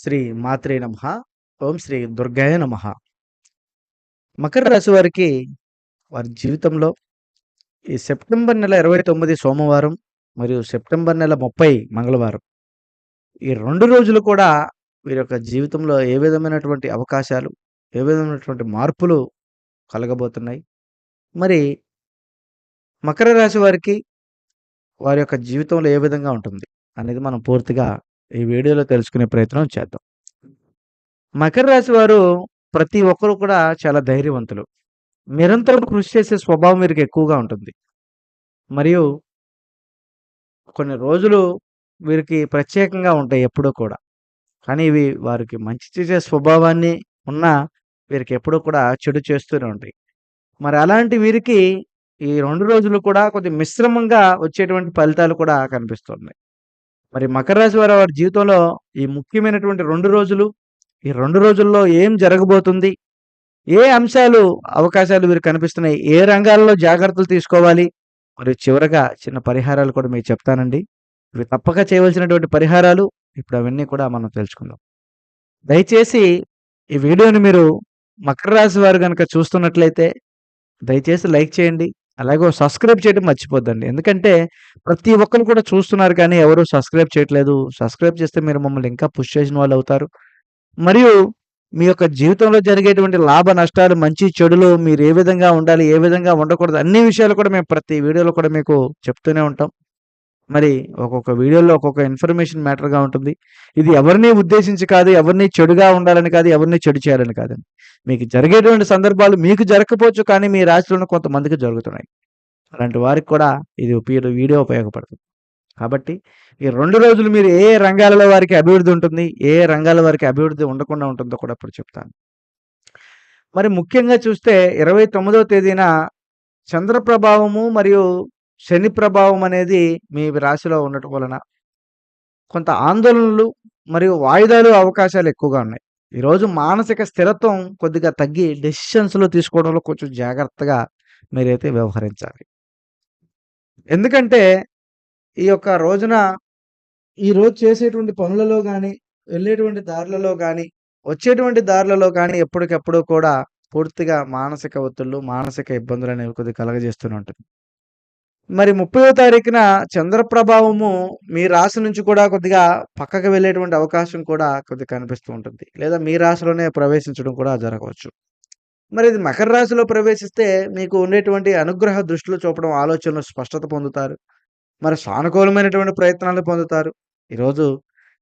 శ్రీ మాత్రే నమ. ఓం శ్రీ దుర్గాయ నమ. మకర రాశి వారికి వారి జీవితంలో ఈ సెప్టెంబర్ నెల ఇరవై తొమ్మిది సోమవారం మరియు సెప్టెంబర్ నెల ముప్పై మంగళవారం ఈ రెండు రోజులు కూడా వీరి యొక్క జీవితంలో ఏ విధమైనటువంటి అవకాశాలు ఏ విధమైనటువంటి మార్పులు కలగబోతున్నాయి. మరి మకర రాశి వారికి వారి యొక్క జీవితంలో ఏ విధంగా ఉంటుంది అనేది మనం పూర్తిగా ఈ వీడియోలో తెలుసుకునే ప్రయత్నం చేద్దాం. మకర రాశి వారు ప్రతి ఒక్కరు కూడా చాలా ధైర్యవంతులు. నిరంతరం కృషి చేసే స్వభావం వీరికి ఎక్కువగా ఉంటుంది. మరియు కొన్ని రోజులు వీరికి ప్రత్యేకంగా ఉంటాయి ఎప్పుడూ కూడా. కానీ ఇవి వారికి మంచి చేసే స్వభావాన్ని ఉన్న వీరికి ఎప్పుడూ కూడా చెడు చేస్తూనే ఉంటాయి. మరి అలాంటి వీరికి ఈ రెండు రోజులు కూడా కొద్ది మిశ్రమంగా వచ్చేటువంటి ఫలితాలు కూడా కనిపిస్తున్నాయి. మరి మకర రాశి వారి వారి జీవితంలో ఈ ముఖ్యమైనటువంటి రెండు రోజులు ఈ రెండు రోజుల్లో ఏం జరగబోతుంది? ఏ అంశాలు అవకాశాలు మీరు కనిపిస్తున్నాయి? ఏ రంగాల్లో జాగ్రత్తలు తీసుకోవాలి? మరియు చివరగా చిన్న పరిహారాలు కూడా మీకు చెప్తానండి. ఇవి తప్పక చేయవలసినటువంటి పరిహారాలు ఇప్పుడు అవన్నీ కూడా మనం తెలుసుకుందాం. దయచేసి ఈ వీడియోని మీరు మకర రాశి వారు కనుక చూస్తున్నట్లయితే దయచేసి లైక్ చేయండి. అలాగే సబ్స్క్రైబ్ చేయడం మర్చిపోద్దండి. ఎందుకంటే ప్రతి ఒక్కరు కూడా చూస్తున్నారు కానీ ఎవరు సబ్స్క్రైబ్ చేయట్లేదు. సబ్స్క్రైబ్ చేస్తే మీరు మమ్మల్ని ఇంకా పుష్ చేసిన వాళ్ళు అవుతారు. మరియు మీ యొక్క జీవితంలో జరిగేటువంటి లాభ నష్టాలు మంచి చెడులు మీరు ఏ విధంగా ఉండాలి ఏ విధంగా ఉండకూడదు అన్ని విషయాలు కూడా మేము ప్రతి వీడియోలో కూడా మీకు చెప్తూనే ఉంటాం. మరి ఒక్కొక్క వీడియోలో ఒక్కొక్క ఇన్ఫర్మేషన్ మ్యాటర్గా ఉంటుంది. ఇది ఎవరిని ఉద్దేశించి కాదు ఎవరిని చెడుగా ఉండాలని కాదు ఎవరిని చెడు చేయాలని కాదు. మీకు జరిగేటువంటి సందర్భాలు మీకు జరగకపోవచ్చు కానీ మీ రాశిలో కొంతమందికి జరుగుతున్నాయి. అలాంటి వారికి కూడా ఇది ఉపయోగ వీడియో ఉపయోగపడుతుంది. కాబట్టి ఈ రెండు రోజులు మీరు ఏ రంగాలలో వారికి అభివృద్ధి ఉంటుంది ఏ రంగాల వారికి అభివృద్ధి ఉండకుండా ఉంటుందో కూడా ఇప్పుడు చెప్తాను. మరి ముఖ్యంగా చూస్తే ఇరవై తొమ్మిదవ తేదీన చంద్ర ప్రభావము మరియు శని ప్రభావం అనేది మీ రాశిలో ఉండటం వలన కొంత ఆందోళనలు మరియు వాయిదాలు అవకాశాలు ఎక్కువగా ఉన్నాయి. ఈరోజు మానసిక స్థిరత్వం కొద్దిగా తగ్గి డెసిషన్స్లో తీసుకోవడంలో కొంచెం జాగ్రత్తగా మీరైతే వ్యవహరించాలి. ఎందుకంటే ఈ యొక్క రోజున ఈరోజు చేసేటువంటి పనులలో కానీ వెళ్ళేటువంటి దారులలో కానీ వచ్చేటువంటి దారులలో కానీ ఎప్పటికప్పుడు కూడా పూర్తిగా మానసిక ఒత్తిళ్ళు మానసిక ఇబ్బందులు అనేవి కొద్దిగా కలగజేస్తూనే ఉంటుంది మరి ముప్పయో తారీఖున చంద్ర ప్రభావము మీ రాశి నుంచి కూడా కొద్దిగా పక్కకు వెళ్ళేటువంటి అవకాశం కూడా కొద్దిగా కనిపిస్తూ ఉంటుంది. లేదా మీ రాశిలోనే ప్రవేశించడం కూడా జరగవచ్చు. మరి ఇది మకర రాశిలో ప్రవేశిస్తే మీకు ఉండేటువంటి అనుగ్రహ దృష్టిలో చూపడం ఆలోచనలు స్పష్టత పొందుతారు. మరి సానుకూలమైనటువంటి ప్రయత్నాలు పొందుతారు. ఈరోజు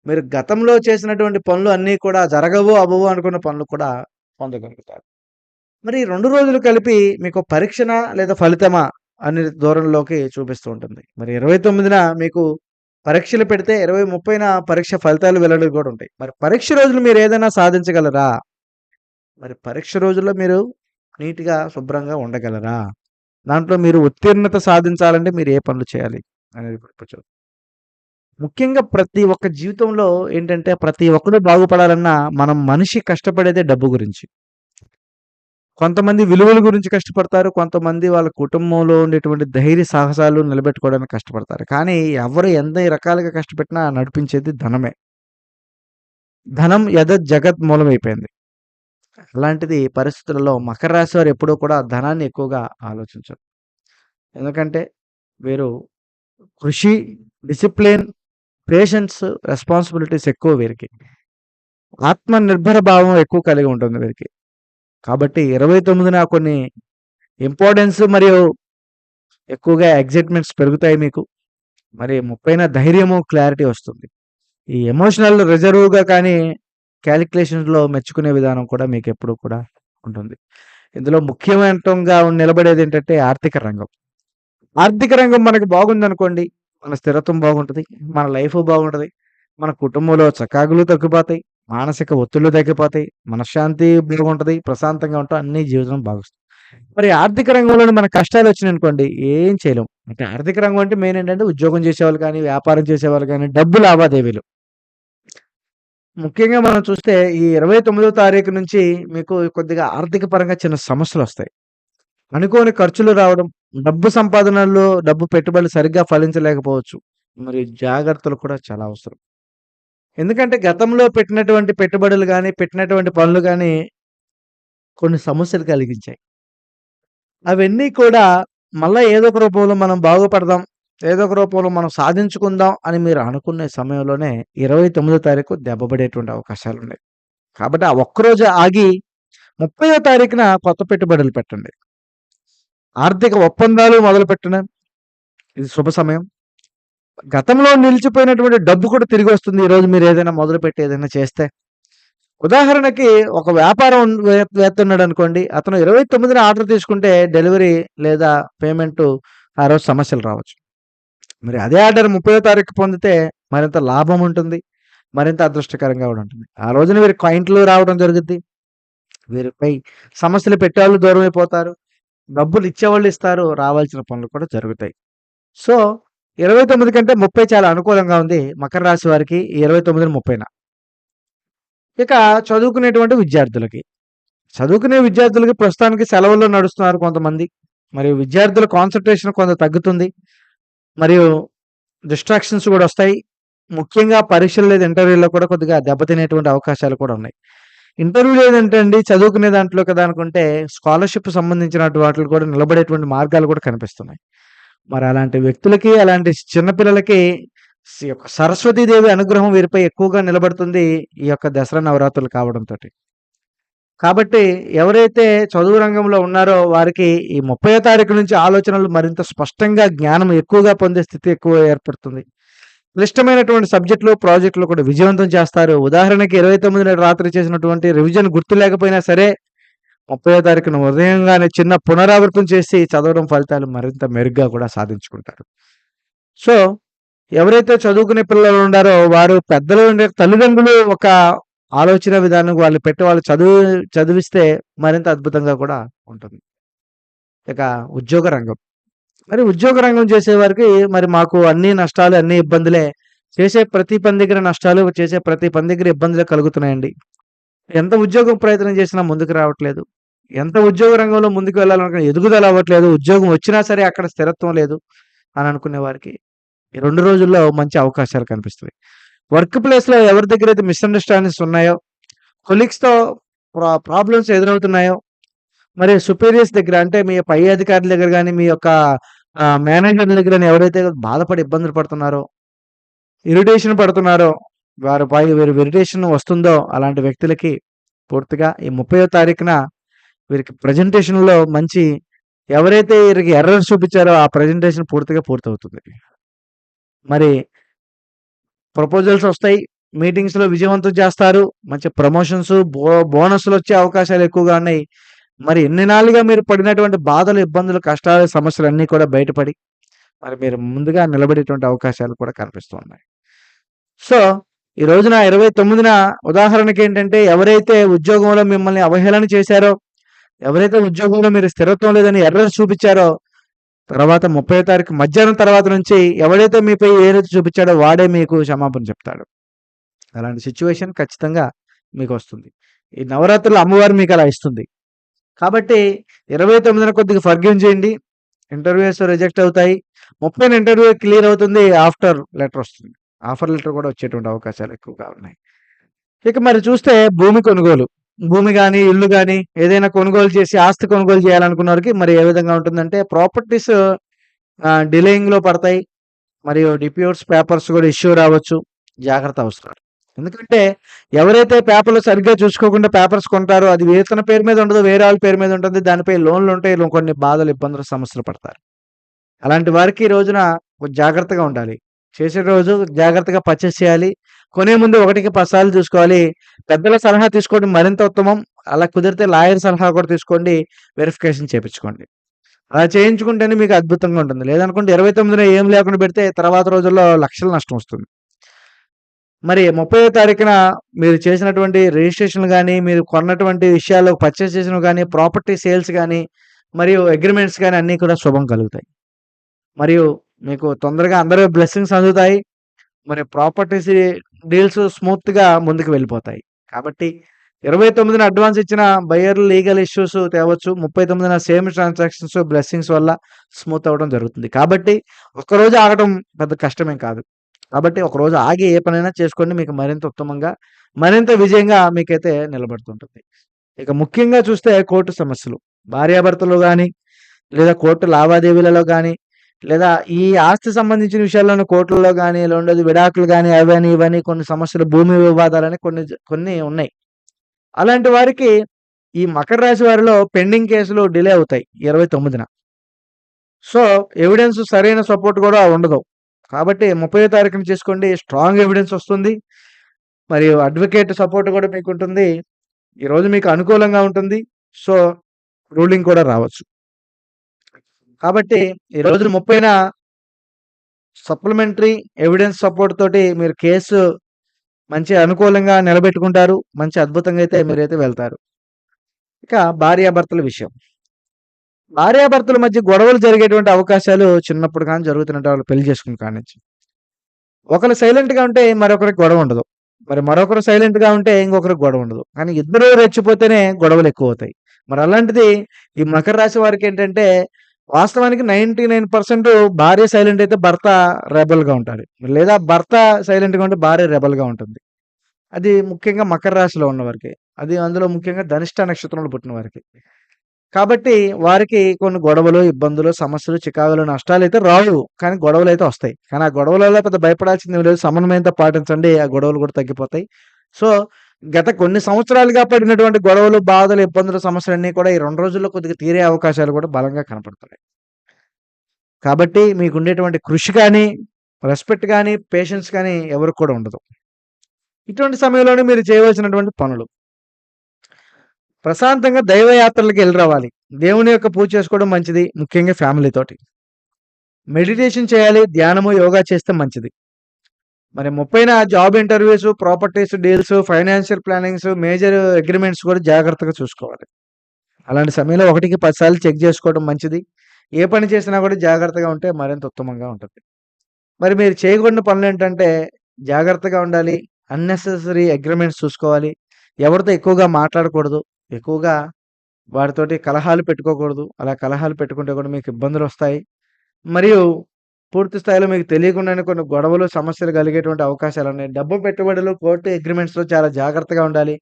మీరు గతంలో చేసినటువంటి పనులు అన్నీ కూడా జరగవు అవ్వవు అనుకున్న పనులు కూడా పొందగలుగుతారు. మరి రెండు రోజులు కలిపి మీకు పరీక్షణ లేదా ఫలితమా అనే దూరంలోకి చూపిస్తూ ఉంటుంది. మరి ఇరవై తొమ్మిదిన మీకు పరీక్షలు పెడితే ఇరవై ముప్పైన పరీక్ష ఫలితాలు వెల్లడి కూడా ఉంటాయి. మరి పరీక్ష రోజులు మీరు ఏదైనా సాధించగలరా? మరి పరీక్ష రోజుల్లో మీరు నీట్గా శుభ్రంగా ఉండగలరా? దాంట్లో మీరు ఉత్తీర్ణత సాధించాలంటే మీరు ఏ పనులు చేయాలి అనేది ఇప్పుడు చూద్దాం. ముఖ్యంగా ప్రతి ఒక్క జీవితంలో ఏంటంటే ప్రతి ఒక్కరు బాగుపడాలన్నా మనం మనిషి కష్టపడేదే డబ్బు గురించి. కొంతమంది విలువల గురించి కష్టపడతారు కొంతమంది వాళ్ళ కుటుంబంలో ఉండేటువంటి ధైర్య సాహసాలు నిలబెట్టుకోవడానికి కష్టపడతారు. కానీ ఎవరు ఎన్ని రకాలుగా కష్టపెట్టినా నడిపించేది ధనమే. ధనం యద జగత్ మూలమైపోయింది. అలాంటిది పరిస్థితులలో మకర రాశి వారు ఎప్పుడూ కూడా ధనాన్ని ఎక్కువగా ఆలోచించరు. ఎందుకంటే వీరు కృషి డిసిప్లిన్ పేషెన్స్ రెస్పాన్సిబిలిటీస్ ఎక్కువ వీరికి. ఆత్మ నిర్భర భావం ఎక్కువ కలిగి ఉంటుంది వీరికి. కాబట్టి ఇరవై తొమ్మిదిన కొన్ని ఇంపార్టెన్స్ మరియు ఎక్కువగా ఎగ్జైట్మెంట్స్ పెరుగుతాయి మీకు. మరి ముప్పైన ధైర్యము క్లారిటీ వస్తుంది. ఈ ఎమోషనల్ రిజర్వ్గా కానీ క్యాలిక్యులేషన్స్లో మెచ్చుకునే విధానం కూడా మీకు ఎప్పుడు కూడా ఉంటుంది. ఇందులో ముఖ్యమైనగా నిలబడేది ఏంటంటే ఆర్థిక రంగం. ఆర్థిక రంగం మనకి బాగుందనుకోండి మన స్థిరత్వం బాగుంటుంది మన లైఫ్ బాగుంటుంది మన కుటుంబంలో చకాకులు తగ్గిపోతాయి మానసిక ఒత్తిళ్ళు తగ్గిపోతాయి మనశ్శాంతి బాగుంటుంది ప్రశాంతంగా ఉంటాం అన్ని జీవితం బాగుస్తుంది మరి ఆర్థిక రంగంలో మన కష్టాలు వచ్చినాయి అనుకోండి ఏం చేయలేం. అంటే ఆర్థిక రంగం అంటే మెయిన్ ఏంటంటే ఉద్యోగం చేసేవాళ్ళు కానీ వ్యాపారం చేసేవాళ్ళు కానీ డబ్బు లావాదేవీలు. ముఖ్యంగా మనం చూస్తే ఈ ఇరవై తొమ్మిదో తారీఖు నుంచి మీకు కొద్దిగా ఆర్థిక పరంగా చిన్న సమస్యలు వస్తాయి. అనుకోని ఖర్చులు రావడం డబ్బు సంపాదనలో డబ్బు పెట్టుబడులు సరిగ్గా ఫలించలేకపోవచ్చు. మరి జాగ్రత్తలు కూడా చాలా అవసరం. ఎందుకంటే గతంలో పెట్టినటువంటి పెట్టుబడులు కానీ పెట్టినటువంటి పనులు కానీ కొన్ని సమస్యలు కలిగించాయి. అవన్నీ కూడా మళ్ళీ ఏదో ఒక రూపంలో మనం బాగుపడదాం. ఏదో ఒక రూపంలో మనం సాధించుకుందాం అని మీరు అనుకునే సమయంలోనే 29 తారీఖు దెబ్బపడేటువంటి అవకాశాలు ఉన్నాయి కాబట్టి ఆ ఒక్కరోజు ఆగి 30వ తారీఖున కొత్త పెట్టుబడులు పెట్టండి. ఆర్థిక ఒప్పందాలు మొదలు పెట్టడం ఇది శుభ సమయం. గతంలో నిలిచిపోయినటువంటి డబ్బు కూడా తిరిగి వస్తుంది ఈరోజు మీరు ఏదైనా మొదలుపెట్టి ఏదైనా చేస్తే. ఉదాహరణకి ఒక వ్యాపారం వేస్తున్నాడు అనుకోండి అతను 29న ఆర్డర్ తీసుకుంటే డెలివరీ లేదా పేమెంటు ఆ రోజు సమస్యలు రావచ్చు. మరి అదే ఆర్డర్ 30వ తారీఖు పొందితే మరింత లాభం ఉంటుంది. మరింత అదృష్టకరంగా కూడా ఉంటుంది. ఆ రోజున వీరి క్లయింట్లు రావడం జరుగుద్ది. వీరిపై సమస్యలు పెట్టేవాళ్ళు అయిపోతారు డబ్బులు ఇచ్చేవాళ్ళు ఇస్తారు. రావాల్సిన పనులు కూడా జరుగుతాయి. సో, 29 కంటే 30 చాలా అనుకూలంగా ఉంది. మకర రాశి వారికి ఇరవై తొమ్మిది ముప్పైన ఇక చదువుకునేటువంటి విద్యార్థులకి. చదువుకునే విద్యార్థులకి ప్రస్తుతానికి సెలవుల్లో నడుస్తున్నారు కొంతమంది. మరియు విద్యార్థుల కాన్సన్ట్రేషన్ కొంత తగ్గుతుంది. మరియు డిస్ట్రాక్షన్స్ కూడా వస్తాయి. ముఖ్యంగా పరీక్షలు లేదా ఇంటర్వ్యూలో కూడా కొద్దిగా దెబ్బతినేటువంటి అవకాశాలు కూడా ఉన్నాయి. ఇంటర్వ్యూలో ఏదంటే అండి చదువుకునే దాంట్లో కదా అనుకుంటే స్కాలర్‌షిప్ సంబంధించినటువంటి కూడా నిలబడేటువంటి మార్గాలు కూడా కనిపిస్తున్నాయి. మరి అలాంటి వ్యక్తులకి, అలాంటి చిన్నపిల్లలకి యొక్క సరస్వతీదేవి అనుగ్రహం వీరిపై ఎక్కువగా నిలబడుతుంది. ఈ యొక్క దసరా నవరాత్రులు కావడంతోటి. కాబట్టి ఎవరైతే చదువు రంగంలో ఉన్నారో వారికి ఈ 30వ తారీఖు నుంచి ఆలోచనలు మరింత స్పష్టంగా జ్ఞానం ఎక్కువగా పొందే స్థితి ఎక్కువ ఏర్పడుతుంది. క్లిష్టమైనటువంటి సబ్జెక్టులు, ప్రాజెక్టులు కూడా విజయవంతం చేస్తారు. ఉదాహరణకి 29న రాత్రి చేసినటువంటి రివిజన్ గుర్తు లేకపోయినా సరే 30వ తారీఖున ఉదయంగానే చిన్న పునరావృతం చేసి చదవడం ఫలితాలు మరింత మెరుగ్గా కూడా సాధించుకుంటారు. సో, ఎవరైతే చదువుకునే పిల్లలు ఉండారో వారు పెద్దలు ఉండే తల్లిదండ్రులు ఒక ఆలోచన విధానం వాళ్ళు పెట్టి వాళ్ళు చదువు చదివిస్తే మరింత అద్భుతంగా కూడా ఉంటుంది. ఇక ఉద్యోగ రంగం. మరి ఉద్యోగ రంగం చేసేవారికి మరి మాకు అన్ని నష్టాలు, అన్ని ఇబ్బందులే. చేసే ప్రతి పని దగ్గర నష్టాలు, చేసే ప్రతి పని దగ్గర కలుగుతున్నాయండి. ఎంత ఉద్యోగం ప్రయత్నం చేసినా ముందుకు రావట్లేదు. ఎంత ఉద్యోగ రంగంలో ముందుకు వెళ్ళాలనుకున్నా ఎదుగుదల అవ్వట్లేదు. ఉద్యోగం వచ్చినా సరే అక్కడ స్థిరత్వం లేదు అని అనుకునే వారికి ఈ 2 రోజుల్లో మంచి అవకాశాలు కనిపిస్తాయి. వర్క్ ప్లేస్‌లో ఎవరి దగ్గర అయితే మిస్‌అండర్‌స్టాండింగ్స్ ఉన్నాయో, కొలీగ్స్‌తో ప్రా ప్రాబ్లమ్స్ ఎదురవుతున్నాయో, మరి సుపీరియర్స్ దగ్గర అంటే మీ పై అధికారుల దగ్గర కానీ మీ యొక్క మేనేజర్ల దగ్గర ఎవరైతే బాధపడి ఇబ్బందులు పడుతున్నారో, ఇరిటేషన్ పడుతున్నారో, వారిపై వీరి ఇరిటేషన్ వస్తుందో అలాంటి వ్యక్తులకి పూర్తిగా ఈ 30వ తారీఖున వీరికి ప్రెజెంటేషన్‌లో మంచి ఎవరైతే వీరికి ఎర్రర్స్ చూపించారో ఆ ప్రెజెంటేషన్ పూర్తిగా పూర్తవుతుంది. మరి ప్రపోజల్స్ వస్తాయి. మీటింగ్స్‌లో విజయవంతం చేస్తారు. మంచి ప్రమోషన్స్, బో బోనస్లు వచ్చే అవకాశాలు ఎక్కువగా ఉన్నాయి. మరి ఎన్ని నాళ్ళుగా మీరు పడినటువంటి బాధలు, ఇబ్బందులు, కష్టాలు, సమస్యలు అన్నీ కూడా బయటపడి మరి మీరు ముందుగా నిలబడేటువంటి అవకాశాలు కూడా కనిపిస్తూ ఉన్నాయి. సో, ఈ రోజున ఇరవై తొమ్మిదిన ఉదాహరణకి ఏంటంటే ఎవరైతే ఉద్యోగంలో మిమ్మల్ని అవహేళన చేశారో, ఎవరైతే ఉద్యోగంలో మీరు స్థిరత్వం లేదని ఎర్రర్ చూపించారో, తర్వాత 30వ తారీఖు మధ్యాహ్నం తర్వాత నుంచి ఎవడైతే మీపై ఏదైతే చూపించాడో వాడే మీకు క్షమాపణ చెప్తాడు. అలాంటి సిచ్యువేషన్ ఖచ్చితంగా మీకు వస్తుంది ఈ నవరాత్రులు అమ్మవారు అలా ఇస్తుంది. కాబట్టి 29న కొద్దిగా ఫర్గివ్ చేయండి. ఇంటర్వ్యూస్ రిజెక్ట్ అవుతాయి. 30న ఇంటర్వ్యూ క్లియర్ అవుతుంది. ఆఫ్టర్ లెటర్ వస్తుంది. ఆఫర్ లెటర్ కూడా వచ్చేటువంటి అవకాశాలు ఎక్కువగా ఉన్నాయి. ఇక మరి చూస్తే భూమి కొనుగోలు. భూమి కానీ ఇల్లు కానీ ఏదైనా కొనుగోలు చేసి ఆస్తి కొనుగోలు చేయాలనుకున్న వారికి మరి ఏ విధంగా ఉంటుందంటే ప్రాపర్టీస్ డిలేయింగ్‌లో పడతాయి. మరియు డిప్యూట్స్ పేపర్స్ కూడా ఇష్యూ రావచ్చు. జాగ్రత్త అవసరం. ఎందుకంటే ఎవరైతే పేపర్‌లు సరిగ్గా చూసుకోకుండా పేపర్స్ కొంటారో అది వేతన పేరు మీద ఉండదు. వేరే వాళ్ళ పేరు మీద ఉంటుంది. దానిపై లోన్లు ఉంటాయి కొన్ని బాధలు, ఇబ్బందులు, సమస్యలు పడతారు. అలాంటి వారికి ఈ రోజున జాగ్రత్తగా ఉండాలి. చేసే రోజు జాగ్రత్తగా పర్చేస్ చేయాలి. కొనే ముందు ఒకటికి పసాలు చూసుకోవాలి. పెద్దల సలహా తీసుకోవడం మరింత ఉత్తమం. అలా కుదిరితే లాయర్ సలహా కూడా తీసుకోండి. వెరిఫికేషన్ చేపించుకోండి. అలా చేయించుకుంటేనే మీకు అద్భుతంగా ఉంటుంది. లేదనుకుంటే 29న ఏం లేకుండా పెడితే తర్వాత రోజుల్లో లక్షల నష్టం వస్తుంది. మరి 30వ తారీఖున మీరు చేసినటువంటి రిజిస్ట్రేషన్‌లు కానీ మీరు కొన్నటువంటి విషయాలు పర్చేస్ చేసినవి కానీ ప్రాపర్టీ సేల్స్ కానీ మరియు అగ్రిమెంట్స్ కానీ అన్నీ కూడా శుభం కలుగుతాయి. మరియు మీకు తొందరగా అందరూ బ్లెస్సింగ్స్ అందుతాయి. మరి ప్రాపర్టీస్ డీల్స్ స్మూత్‌గా ముందుకు వెళ్ళిపోతాయి. కాబట్టి 29న అడ్వాన్స్ ఇచ్చిన బయర్ లీగల్ ఇష్యూస్ తేవచ్చు. 39న సేమ్ ట్రాన్సాక్షన్స్ బ్లెస్సింగ్స్ వల్ల స్మూత్ అవ్వడం జరుగుతుంది. కాబట్టి ఒక్కరోజు ఆగడం పెద్ద కష్టమేం కాదు. కాబట్టి ఒకరోజు ఆగి ఏ పనైనా చేసుకోండి మీకు మరింత ఉత్తమంగా మరింత విజయంగా మీకైతే నిలబడుతుంటుంది ఇక ముఖ్యంగా చూస్తే కోర్టు సమస్యలు భార్యాభర్తలు కానీ లేదా కోర్టు లావాదేవీలలో కానీ లేదా ఈ ఆస్తి సంబంధించిన విషయాల్లోనూ కోర్టుల్లో కానీ ఉండదు విడాకులు కానీ అవని ఇవని కొన్ని సమస్యలు భూమి వివాదాలని కొన్ని కొన్ని ఉన్నాయి. అలాంటి వారికి ఈ మకర రాశి వారిలో పెండింగ్ కేసులు డిలే అవుతాయి ఇరవై తొమ్మిదిన. సో ఎవిడెన్స్ సరైన సపోర్ట్ కూడా ఉండదు. కాబట్టి ముప్పై తారీఖున చేసుకోండి స్ట్రాంగ్ ఎవిడెన్స్ వస్తుంది. మరియు అడ్వకేట్ సపోర్ట్ కూడా మీకు ఉంటుంది ఈరోజు మీకు అనుకూలంగా ఉంటుంది. సో రూలింగ్ కూడా రావచ్చు. కాబట్టి ఈ రోజు ముప్పైన సప్లిమెంటరీ ఎవిడెన్స్ సపోర్ట్ తోటి మీరు కేసు మంచి అనుకూలంగా నిలబెట్టుకుంటారు మంచి అద్భుతంగా అయితే మీరైతే వెళ్తారు. ఇక భార్యాభర్తల విషయం. భార్యాభర్తల మధ్య గొడవలు జరిగేటువంటి అవకాశాలు చిన్నప్పుడు కానీ జరుగుతున్నట్టు వాళ్ళు పెళ్ళి చేసుకుని కానించి ఒకరు సైలెంట్గా ఉంటే మరొకరికి గొడవ ఉండదు. మరి మరొకరు సైలెంట్గా ఉంటే ఇంకొకరికి గొడవ ఉండదు. కానీ ఇద్దరు రెచ్చిపోతేనే గొడవలు ఎక్కువ అవుతాయి. మరి అలాంటిది ఈ మకర రాశి వారికి ఏంటంటే వాస్తవానికి నైన్టీ నైన్ పర్సెంట్ భార్య సైలెంట్ అయితే భర్త రెబల్గా ఉంటాడు. లేదా భర్త సైలెంట్గా ఉంటే భార్య రెబల్గా ఉంటుంది. అది ముఖ్యంగా మకర రాశిలో ఉన్నవారికి అది అందులో ముఖ్యంగా ధనిష్ట నక్షత్రంలో పుట్టిన వారికి. కాబట్టి వారికి కొన్ని గొడవలు ఇబ్బందులు సమస్యలు చికాకులు నష్టాలు అయితే రావు. కానీ గొడవలు అయితే వస్తాయి. కానీ ఆ గొడవలలో పెద్ద భయపడాల్సింది లేదు. సమన్వయంతో పాటించండి. ఆ గొడవలు కూడా తగ్గిపోతాయి. సో గత కొన్ని సంవత్సరాలుగా పడినటువంటి గొడవలు బాధలు ఇబ్బందులు సమస్యలన్నీ కూడా ఈ రెండు రోజుల్లో కొద్దిగా తీరే అవకాశాలు కూడా బలంగా కనపడుతున్నాయి. కాబట్టి మీకు ఉండేటువంటి కృషి కానీ రెస్పెక్ట్ కానీ పేషెన్స్ కానీ ఎవరికి కూడా ఉండదు. ఇటువంటి సమయంలోనే మీరు చేయవలసినటువంటి పనులు. ప్రశాంతంగా దైవయాత్రలకు వెళ్ళి రావాలి. దేవుని యొక్క పూజ చేసుకోవడం మంచిది ముఖ్యంగా ఫ్యామిలీతోటి. మెడిటేషన్ చేయాలి ధ్యానము యోగా చేస్తే మంచిది. మరి ముప్పైన job interviews properties deals financial plannings major agreements కూడా జాగ్రత్తగా చూసుకోవాలి. అలాంటి సమయంలో ఒకటికి పదిసార్లు చెక్ చేసుకోవడం మంచిది. ఏ పని చేసినా కూడా జాగ్రత్తగా ఉంటే మరింత ఉత్తమంగా ఉంటుంది. మరి మీరు చేయకూడని పనులు ఏంటంటే జాగ్రత్తగా ఉండాలి అన్నెసెసరీ అగ్రిమెంట్స్ చూసుకోవాలి. ఎవరితో ఎక్కువగా మాట్లాడకూడదు ఎక్కువగా వారితోటి కలహాలు పెట్టుకోకూడదు. అలా కలహాలు పెట్టుకుంటే కూడా మీకు ఇబ్బందులు వస్తాయి. మరియు పూర్తి స్థాయిలో మీకు తెలియకుండానే కొన్ని గొడవలు సమస్యలు కలిగేటువంటి అవకాశాలు ఉన్నాయి. డబ్బు పెట్టుబడులు కోర్టు అగ్రిమెంట్స్లో చాలా జాగ్రత్తగా ఉండాలి.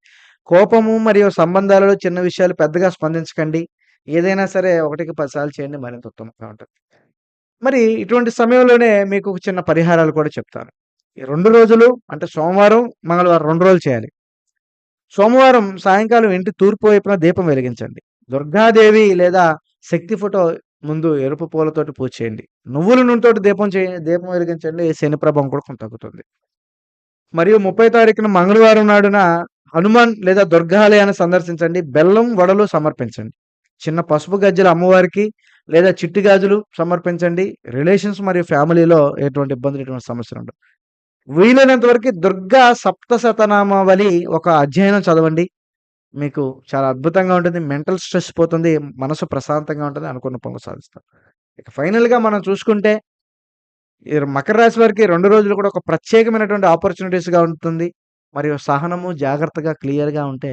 కోపము మరియు సంబంధాలలో చిన్న విషయాలు పెద్దగా స్పందించకండి. ఏదైనా సరే ఒకటికి పదిసార్లు చేయండి మరింత ఉత్తమంగా ఉంటుంది. మరి ఇటువంటి సమయంలోనే మీకు చిన్న పరిహారాలు కూడా చెప్తాను. ఈ రెండు రోజులు అంటే సోమవారం మంగళవారం రెండు రోజులు చేయాలి. సోమవారం సాయంకాలం ఇంటి తూర్పు వైపున దీపం వెలిగించండి. దుర్గాదేవి లేదా శక్తి ఫోటో ముందు ఎరుపు పూలతోటి పూజ చేయండి. నువ్వుల నూనెతోటి దీపం చేయ దీపం వెలిగించండి. శని ప్రభావం కూడా కొంత తగ్గుతుంది. మరియు ముప్పై తారీఖున మంగళవారం నాడున హనుమాన్ లేదా దుర్గాలయాన్ని సందర్శించండి. బెల్లం వడలు సమర్పించండి. చిన్న పసుపు గజ్జలు అమ్మవారికి లేదా చిట్టి గాజులు సమర్పించండి. రిలేషన్స్ మరియు ఫ్యామిలీలో ఎటువంటి ఇబ్బందులు ఎటువంటి సమస్యలు ఉండవు. వీలైనంత వరకు దుర్గా సప్తశతనామావళి ఒక అధ్యయనం చదవండి. మీకు చాలా అద్భుతంగా ఉంటుంది. మెంటల్ స్ట్రెస్ పోతుంది. మనసు ప్రశాంతంగా ఉంటుంది. అనుకున్న పనులు సాధిస్తారు ఇక ఫైనల్గా మనం చూసుకుంటే ఈ మకర రాశి వారికి రెండు రోజులు కూడా ఒక ప్రత్యేకమైనటువంటి ఆపర్చునిటీస్గా ఉంటుంది. మరియు సహనము జాగ్రత్తగా క్లియర్గా ఉంటే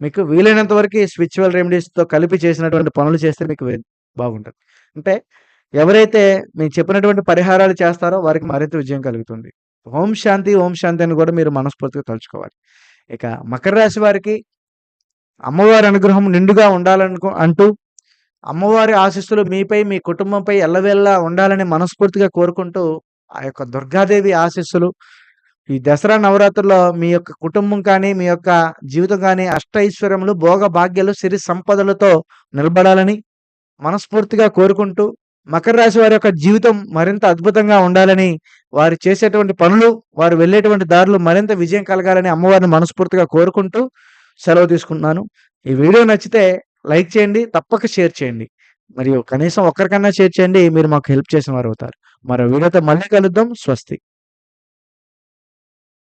మీకు వీలైనంత వరకు స్పిరిచువల్ రెమెడీస్తో కలిపి చేసినటువంటి పనులు చేస్తే మీకు బాగుంటుంది. అంటే ఎవరైతే మీరు చెప్పినటువంటి పరిహారాలు చేస్తారో వారికి మరింత విజయం కలుగుతుంది. ఓం శాంతి ఓం శాంతి అని కూడా మీరు మనస్ఫూర్తిగా తలుచుకోవాలి. ఇక మకర రాశి వారికి అమ్మవారి అనుగ్రహం నిండుగా ఉండాలనుకో అంటూ అమ్మవారి ఆశీస్సులు మీపై మీ కుటుంబంపై ఎల్లవేళ్ళ ఉండాలని మనస్ఫూర్తిగా కోరుకుంటూ ఆ యొక్క దుర్గాదేవి ఆశీస్సులు ఈ దసరా నవరాత్రుల్లో మీ యొక్క కుటుంబం కానీ మీ యొక్క జీవితం కానీ అష్టైశ్వర్యములు భోగ భాగ్యాలు సిరి సంపదలతో నిలబడాలని మనస్ఫూర్తిగా కోరుకుంటూ మకర రాశి వారి యొక్క జీవితం మరింత అద్భుతంగా ఉండాలని వారు చేసేటువంటి పనులు వారు వెళ్ళేటువంటి దారులు మరింత విజయం కలగాలని అమ్మవారిని మనస్ఫూర్తిగా కోరుకుంటూ సెలవు తీసుకుంటున్నాను. ఈ వీడియో నచ్చితే లైక్ చేయండి తప్పక షేర్ చేయండి. మరియు కనీసం ఒక్కరికన్నా షేర్ చేయండి మీరు మాకు హెల్ప్ చేసిన వారు అవుతారు. మరో వీడియోతో మళ్ళీ కలుద్దాం. స్వస్తి.